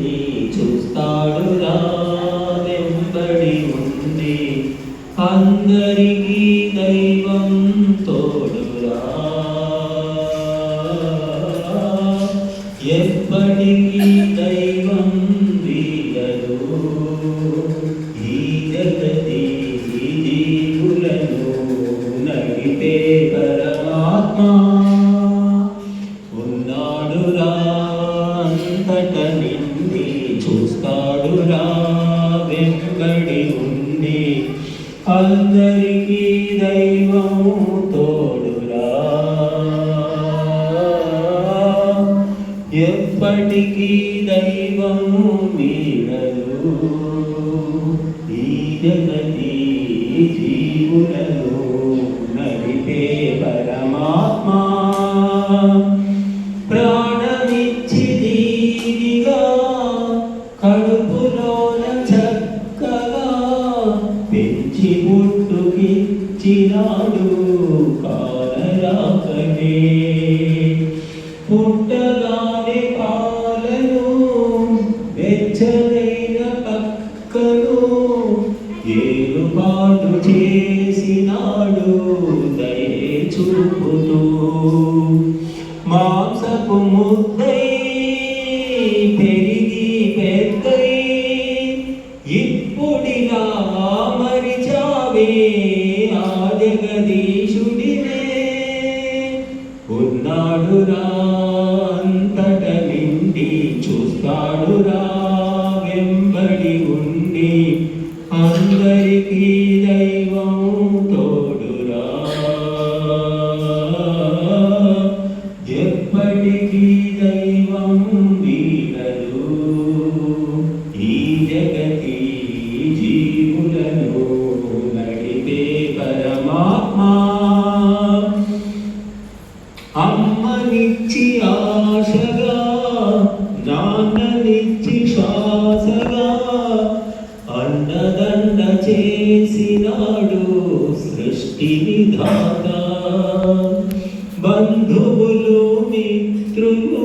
నిండి చూస్తాడురా వెంబడి ఉంది అందరికీ దైవం తోడు అందరికీ దైవము తోడురా. ఎప్పటికీ దైవము మీరదు ఈ జగతి జీవులను నడిపే పరమాత్మా. పుట్టుకిచ్చినాడు కాలరాకనే పుట్టగానే పాలను వెచ్చనైన పక్కను ఏలుపాటు చేసినాడు దయే చూపుతూ. మాంసపు ముద్దై పెరిగి పెద్దై ఇప్పుడిలా ఉన్నాడురా అంతట నిండి చూస్తాడురా వెంబడి ఉండి అందరికీ దైవం. నాన్ననిచ్చి శ్వాసగా అండదండ చేసినాడు సృష్టి విధాత. బంధువులు మిత్రులు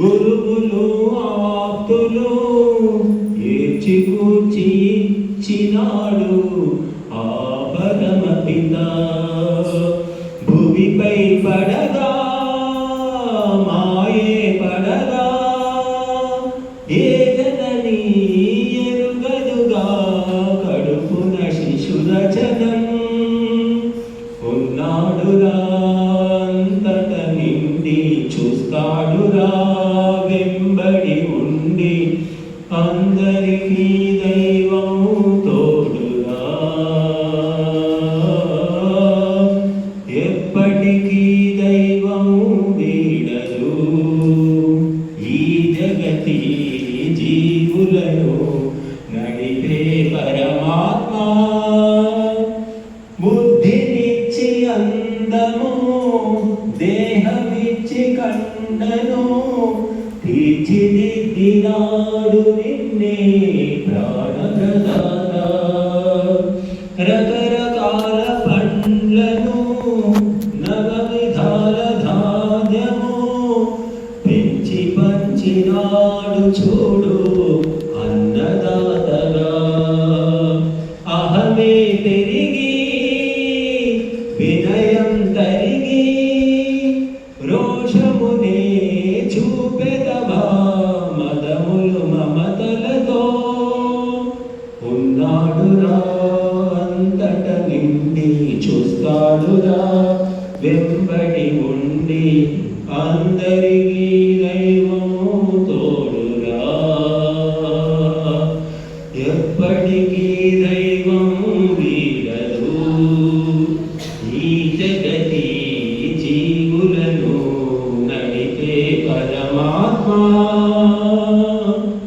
గురువులు ఆప్తులు ఏచి కూర్చి ఇచ్చినాడు ఆ పరమ పితా చూస్తాడురా వెంబడి ఉండి అందరికీ దైవం తోడురా ఎప్పటికీ దైవం వీడదు. ఈ జగతి జీవులను నడిపే పరమాత్మ నిన్నే ప్రాణప్రదాత. రకరకాల పండ్లను నవ విధాల ధాన్యము పెంచి పంచినాడు చూడు అన్నదాతగా. అహమే పెరిగి వినయం తరిగి రోషమునే వెంబడి